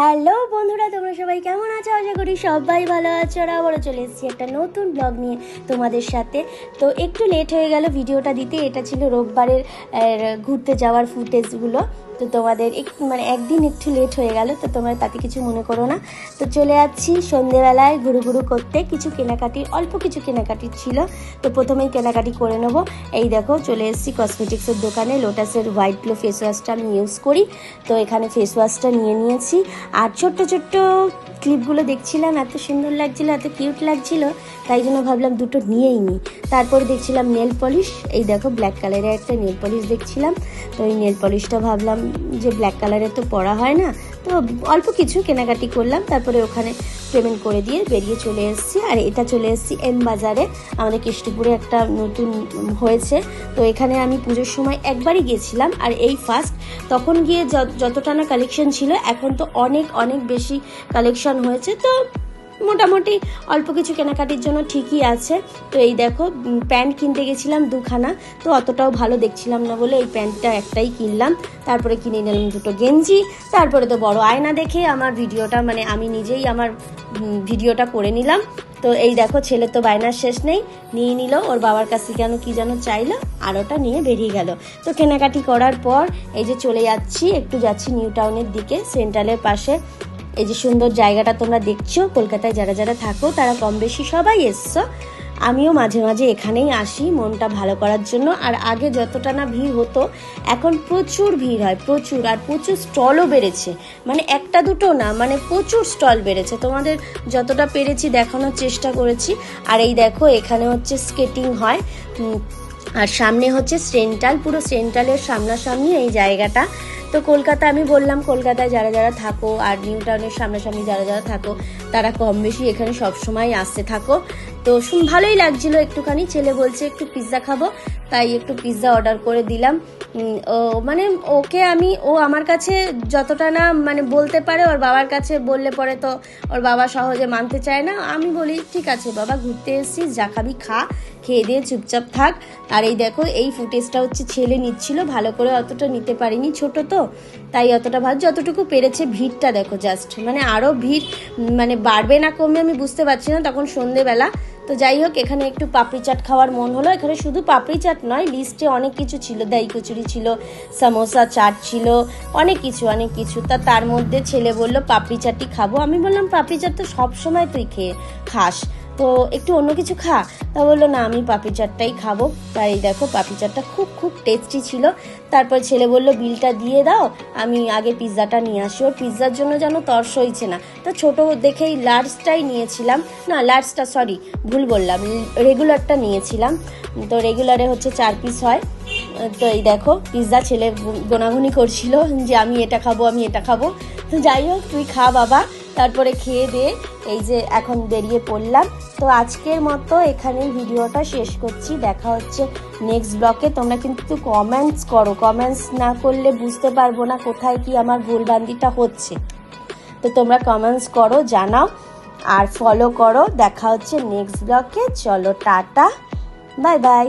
Hello বন্ধুরা, তোমরা সবাই কেমন আছো? আশা করি সবাই ভালো আছো আর আবারও চলে এসেছি একটা নতুন ব্লগ নিয়ে তোমাদের সাথে। তো একটু লেট হয়ে গেল ভিডিওটা দিতে। এটা ছিল রোববারের ঘুরতে যাওয়ার ফুটেজগুলো তো তোমাদের একটু মানে একদিন একটু লেট হয়ে গেল, তো তোমরা তাতে কিছু মনে করো না। তো চলে যাচ্ছি সন্ধেবেলায় ঘুরু ঘুরু করতে। কিছু কেনাকাটির, অল্প কিছু কেনাকাটির ছিল, তো প্রথমেই কেনাকাটি করে নেব। এই দেখো, চলে এসেছি কসমেটিক্সের দোকানে। লোটাসের হোয়াইট গ্লো ফেস ওয়াশটা আমি ইউজ করি। তো এখানে ফেস ওয়াশটা নিয়ে নিয়েছি। আর ছোট্ট ছোট্ট ক্লিপগুলো দেখছিলাম, এত সুন্দর লাগছিল, এত কিউট লাগছিল। তাই জন্য ভাবলাম দুটো নিয়েই নিই। তারপর দেখছিলাম নেল পলিশ এই দেখো ব্ল্যাক কালারের একটা নেল পলিশ দেখছিলাম। তো এই নেল পলিশটা ভাবলাম যে ব্ল্যাক কালারের তো পরা হয় না, তো অল্প কিছু কেনাকাটি করলাম, তারপরে ওখানে পেমেন্ট করে দিয়ে বেরিয়ে চলে এসেছি। আর এটা চলে এসেছি এম বাজারে, আমাদের কেষ্টপুরে একটা নতুন হয়েছে। তো এখানে আমি পুজোর সময় একবারই গিয়েছিলাম আর এই ফার্স্ট তখন গিয়ে যত- যতটা না কালেকশন ছিল, এখন তো অনেক অনেক বেশি কালেকশন হয়েছে। তো মোটামুটি অল্প কিছু কেনাকাটির জন্য ঠিকই আছে। তো এই দেখো প্যান্ট কিনতে গেছিলাম দুখানা, তো অতটাও ভালো দেখছিলাম না বলে এই প্যান্টটা একটাই কিনলাম। তারপরে কিনে নিলাম দুটো গেঞ্জি, তারপরে তো বড় আয়না দেখে আমার ভিডিওটা মানে আমি নিজেই আমার ভিডিওটা করে নিলাম। তো এই দেখো, ছেলে তো বায়নার শেষ নেই, নিয়ে নিল, ওর বাবার কাছে থেকে যেন কি যেন চাইলো, আর ওটা নিয়ে বেরিয়ে গেল। তো কেনাকাটি করার পর এই যে চলে যাচ্ছি, একটু যাচ্ছি নিউ টাউনের দিকে, সেন্ট্রালের পাশে। এই যে সুন্দর জায়গাটা তোমরা দেখছ, কলকাতায় যারা যারা থাকো, তারা কম বেশি সবাই এসছো। আমিও মাঝে মাঝে এখানেই আসি মনটা ভালো করার জন্য। আর আগে যতটা না ভিড় হতো, এখন প্রচুর ভিড় হয়, প্রচুর। আর প্রচুর স্টলও বেড়েছে। মানে একটা দুটো না মানে প্রচুর স্টল বেড়েছে। তোমাদের যতটা পেরেছি দেখানোর চেষ্টা করেছি। আর এই দেখো, এখানে হচ্ছে স্কেটিং হয়। আর সামনে হচ্ছে সেন্ট্রাল, পুরো সেন্ট্রালের সামনাসামনি এই জায়গাটা। তো কলকাতা আমি বললাম, কলকাতায় যারা যারা থাকো, আর নিউ টাউনের সামনাসামনি যারা যারা থাকো, তারা কম বেশি এখানে সব সময় আসতে থাকো। তো শুন, ভালোই লাগছিল একটুখানি। ছেলে বলছে, একটু পিৎজা খাব। তাই একটু পিৎজা অর্ডার করে দিলাম। ও মানে ওকে আমি, ও আমার কাছে যতটা না মানে বলতে পারে, ওর বাবার কাছে বললে পরে তো ওর বাবা সহজে মানতে চায় না। আমি বলি, ঠিক আছে বাবা, ঘুরতে এসেছিস, যা খাবি খা, খেয়ে দিয়ে চুপচাপ থাক। আর এই দেখো, এই ফুটেজটা হচ্ছে ছেলে নিচ্ছিল, ভালো করে অতটা নিতে পারিনি। ছোট তো তাই অতটা ভালো যতটুকু পেরেছে ভিড়টা দেখো জাস্ট মানে আরও ভিড় মানে বাড়বে না কমবে আমি বুঝতে পারছি না, তখন সন্ধেবেলা। তো যাই হোক, এখানে একটু পাপড়ি চাট খাওয়ার মন হলো। এখানে শুধু পাপড়ি চাট নয় লিস্টে অনেক কিছু ছিল। দই কচুরি ছিল, সামোসা চাট ছিল, অনেক কিছু অনেক কিছু। তা তার মধ্যে ছেলে বলল, পাপড়ি চাটটি খাব। আমি বললাম, পাপড়ি চাট তো সবসময় তুই খেয়ে খাস। তো একটু অন্য কিছু খা। তা বলল, না, আমি পাপড়ি চাটটাই খাব। তাই দেখো, পাপড়ি চাটটা খুব খুব টেস্টি ছিল। তারপর ছেলে বলল, বিলটা দিয়ে দাও, আমি আগে পিৎজাটা নিয়ে আসি। ওর পিৎজার জন্য যেন তর্স হয়েছে না। তো ছোট দেখেই লার্জটাই নিয়েছিলাম। না লার্জটা সরি ভুল বললাম। রেগুলারটা নিয়েছিলাম। তো রেগুলারে হচ্ছে চার পিস হয়। তো এই দেখো, পিৎজা ছেলে গোনাগুনি করছিল যে, আমি এটা খাব, আমি এটা খাব। তো যাই হোক, তুই খা বাবা। তারপরে খেয়ে দিয়ে এই যে এখন বেরিয়ে পড়লাম। তো আজকের মতো এখানে ভিডিওটা শেষ করছি। দেখা হচ্ছে নেক্সট ব্লকে তোমরা কিন্তু কমেন্টস করো। কমেন্টস না করলে বুঝতে পারব না কোথায় কি আমার ভুলবান্দিটা হচ্ছে। তো তোমরা কমেন্টস করো, জানাও আর ফলো করো। দেখা হচ্ছে নেক্সট ব্লকে চলো, টাটা। Bye bye